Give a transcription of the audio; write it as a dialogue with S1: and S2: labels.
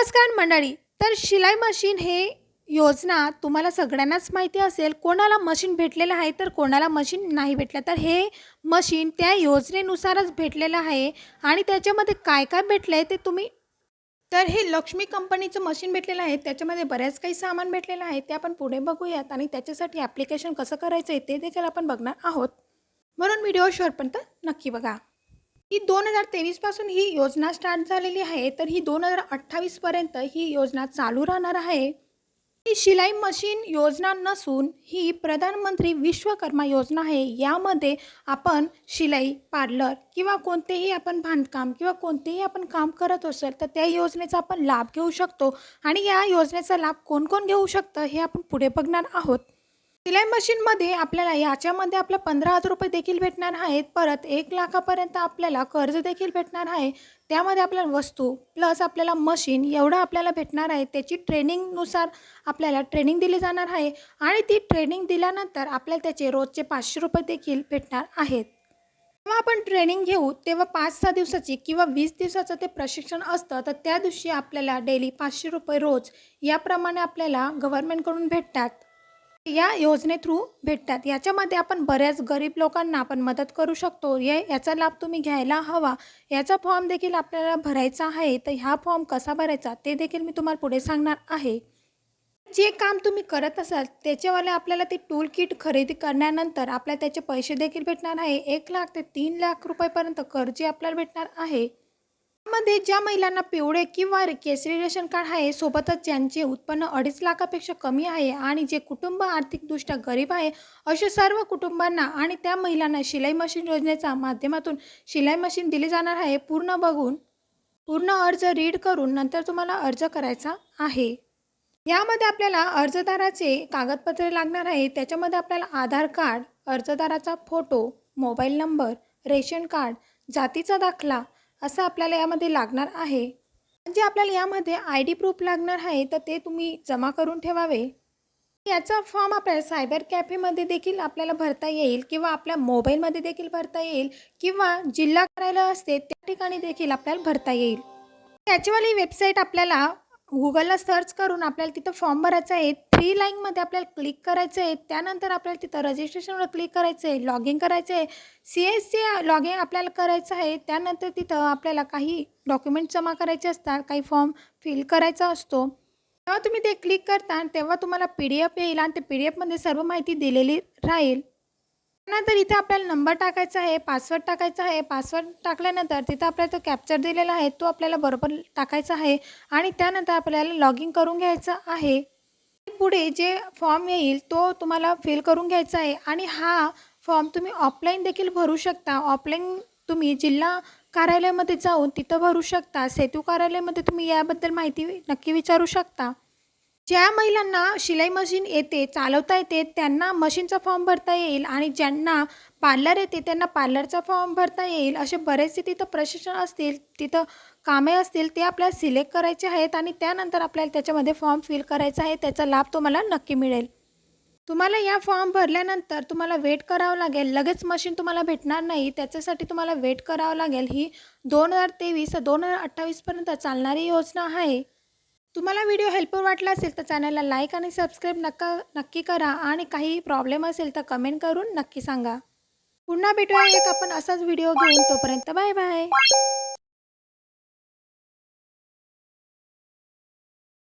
S1: नमस्कार मंडळी. तर शिलाई मशीन हे योजना तुम्हाला सगळ्यांनाच माहिती असेल. कोणाला मशीन भेटलेलं आहे तर कोणाला मशीन नाही भेटलं. तर हे मशीन त्या योजनेनुसारच भेटलेलं आहे. आणि त्याच्यामध्ये काय काय भेटलं आहे ते तुम्ही तर हे लक्ष्मी कंपनीचं मशीन भेटलेलं आहे. त्याच्यामध्ये बऱ्याच काही सामान भेटलेलं आहे. ते आपण पुढे बघूयात. आणि त्याच्यासाठी ॲप्लिकेशन कसं करायचं आहे ते देखील आपण बघणार आहोत. म्हणून व्हिडिओ शेवटपर्यंत नक्की बघा. ही दोन हजार तेवीसपासून ही योजना स्टार्ट झालेली आहे तर ही दोन हजार अठ्ठावीसपर्यंत ही योजना चालू राहणार आहे. ही शिलाई मशीन योजना नसून ही प्रधानमंत्री विश्वकर्मा योजना आहे. यामध्ये आपण शिलाई पार्लर किंवा कोणतेही आपण बांधकाम किंवा कोणतेही आपण काम करत असेल तर त्या योजनेचा आपण लाभ घेऊ शकतो. आणि या योजनेचा लाभ कोण कोण घेऊ शकतं हे आपण पुढे बघणार आहोत. सिलाई मशीनमध्ये आपल्याला याच्यामध्ये आपल्या पंधरा हजार रुपये देखील भेटणार आहेत. परत एक लाखापर्यंत आपल्याला कर्ज देखील भेटणार आहे. त्यामध्ये आपल्याला वस्तू प्लस आपल्याला मशीन एवढं आपल्याला भेटणार आहे. त्याची ट्रेनिंगनुसार आपल्याला ट्रेनिंग दिली जाणार आहे. आणि ती ट्रेनिंग दिल्यानंतर आपल्याला त्याचे रोजचे पाचशे रुपये देखील भेटणार आहेत. जेव्हा आपण ट्रेनिंग घेऊ तेव्हा पाच सहा दिवसाची किंवा वीस दिवसाचं ते प्रशिक्षण असतं. तर त्या दिवशी आपल्याला डेली पाचशे रुपये रोज याप्रमाणे आपल्याला गव्हर्नमेंटकडून भेटतात. या योजने थ्रू भेटतात. याच्यामध्ये आपण बऱ्याच गरीब लोकांना आपण मदत करू शकतो. या याचा लाभ तुम्ही घ्यायला हवा. याचा फॉर्म देखील आपल्याला भरायचा आहे. तर ह्या फॉर्म कसा भरायचा ते देखील मी तुम्हाला पुढे सांगणार आहे. जे काम तुम्ही करत असाल त्याच्यावाले आपल्याला ते टूल किट खरेदी करण्यानंतर आपल्याला त्याचे पैसे देखील भेटणार आहे. एक लाख ते तीन लाख रुपयापर्यंत कर्ज आपल्याला भेटणार आहे. मध्ये ज्या महिलांना पिवळे किंवा केसरी रेशन कार्ड आहे सोबतच ज्यांचे उत्पन्न अडीच लाखापेक्षा कमी आहे आणि जे कुटुंब आर्थिकदृष्ट्या गरीब आहे अशा सर्व कुटुंबांना आणि त्या महिलांना शिलाई मशीन योजनेच्या माध्यमातून शिलाई मशीन दिली जाणार आहे. पूर्ण बघून पूर्ण अर्ज रीड करून नंतर तुम्हाला अर्ज करायचा आहे. यामध्ये आपल्याला अर्जदाराचे कागदपत्रे लागणार आहे. त्याच्यामध्ये आपल्याला Aadhaar card अर्जदाराचा photo mobile number ration card जातीचा दाखला असं आपल्याला यामध्ये लागणार आहे. म्हणजे आपल्याला यामध्ये आय डी प्रूफ लागणार आहे तर ते तुम्ही जमा करून ठेवावे. याचा फॉर्म आपल्याला सायबर कॅफेमध्ये देखील आपल्याला भरता येईल किंवा आपल्या मोबाईलमध्ये देखील भरता येईल किंवा जिल्हा कार्यालय असते त्या ठिकाणी देखील आपल्याला भरता येईल. त्याचीवाली वेबसाईट आपल्याला गुगलला सर्च करून आपल्याला तिथं फॉर्म भरायचा आहे. थ्री लाईनमध्ये आपल्याला क्लिक करायचं आहे. त्यानंतर आपल्याला तिथं रजिस्ट्रेशनवर क्लिक करायचं आहे. लॉग इन करायचं आहे. C S C log in आपल्याला करायचं आहे. त्यानंतर तिथं आपल्याला काही डॉक्युमेंट जमा करायचे असतात. काही फॉर्म फिल करायचा असतो. तेव्हा तुम्ही ते क्लिक करता तेव्हा तुम्हाला पी डी एफ येईल आणि ते पी डी एफमध्ये सर्व माहिती दिलेली राहील. नंतर इथे आपल्याला नंबर टाकायचा आहे पासवर्ड टाकायचा आहे पासवर्ड टाकल्यानंतर तिथं आपल्याला तो कॅप्चर दिलेला आहे तो आपल्याला बरोबर टाकायचा आहे आणि त्यानंतर आपल्याला लॉग इन करून घ्यायचं आहे. पुढे जे फॉर्म येईल तो तुम्हाला फिल करून घ्यायचा आहे आणि हा फॉर्म तुम्ही ऑफलाईन देखील भरू शकता. ऑफलाईन तुम्ही जिल्हा कार्यालयामध्ये जाऊन तिथं भरू शकता सेतू कार्यालयामध्ये तुम्ही याबद्दल माहिती नक्की विचारू शकता. ज्या महिलांना शिलाई मशीन येते चालवता येते त्यांना मशीनचा फॉर्म भरता येईल आणि ज्यांना पार्लर येते त्यांना पार्लरचा फॉर्म भरता येईल. असे बरेचसे तिथं प्रशिक्षण असतील तिथं कामे असतील ते आपल्याला सिलेक्ट करायचे आहेत आणि त्यानंतर आपल्याला त्याच्यामध्ये फॉर्म फिल करायचा आहे. त्याचा लाभ तुम्हाला नक्की मिळेल. तुम्हाला या फॉर्म भरल्यानंतर तुम्हाला वेट करावं लागेल. लगेच मशीन तुम्हाला भेटणार नाही. त्याच्यासाठी तुम्हाला वेट करावं लागेल. ही दोन हजार तेवीस दोन हजार अठ्ठावीसपर्यंत चालणारी योजना आहे. तुम्हाला व्हिडिओ हेल्पफुल वाटला असेल तर चॅनलला लाईक आणि सबस्क्राईब नक्का नक्की करा. आणि काही प्रॉब्लेम असेल तर कमेंट करून नक्की सांगा. पुन्हा भेटूया एक आपण असाच व्हिडिओ घेऊन. तोपर्यंत बाय बाय